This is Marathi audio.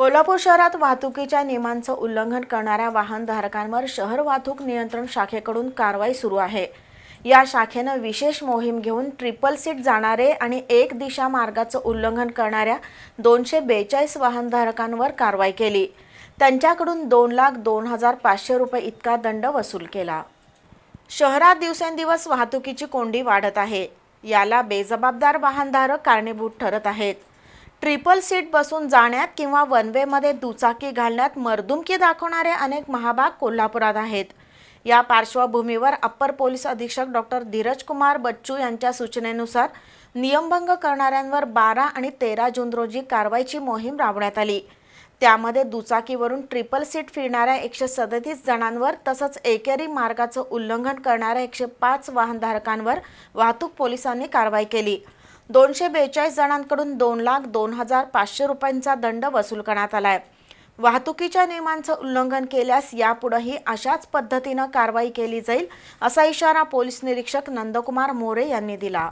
कोल्हापूर शहरात वाहतुकीच्या नियमांचं उल्लंघन करणाऱ्या वाहनधारकांवर शहर वाहतूक नियंत्रण शाखेकडून कारवाई सुरू आहे. या शाखेनं विशेष मोहीम घेऊन ट्रिपल सीट जाणारे आणि एक दिशा मार्गाचं उल्लंघन करणाऱ्या दोनशे बेचाळीस वाहनधारकांवर कारवाई केली. त्यांच्याकडून दोन लाख दोन हजार पाचशे रुपये इतका दंड वसूल केला. शहरात दिवसेंदिवस वाहतुकीची कोंडी वाढत आहे. याला बेजबाबदार वाहनधारक कारणीभूत ठरत आहेत. ट्रिपल सीट बसून जाण्यात किंवा वनवेमध्ये दुचाकी घालण्यात मर्दुमकी दाखवणारे अनेक महाभाग कोल्हापुरात आहेत. या पार्श्वभूमीवर अप्पर पोलीस अधीक्षक डॉक्टर धीरज कुमार बच्चू यांच्या सूचनेनुसार नियमभंग करणाऱ्यांवर बारा आणि तेरा जून रोजी कारवाईची मोहीम राबवण्यात आली. त्यामध्ये दुचाकीवरून ट्रिपल सीट फिरणाऱ्या एकशे सदतीस जणांवर तसंच एकेरी मार्गाचं उल्लंघन करणाऱ्या एकशे पाच वाहनधारकांवर वाहतूक पोलिसांनी कारवाई केली. दोनशे बेचाळीस जणांकडून दोन लाख दोन हजार पाचशे रुपयांचा दंड वसूल करण्यात आलाय. वाहतुकीच्या नियमांचं उल्लंघन केल्यास यापुढेही अशाच पद्धतीनं कारवाई केली जाईल असा इशारा पोलीस निरीक्षक नंदकुमार मोरे यांनी दिला.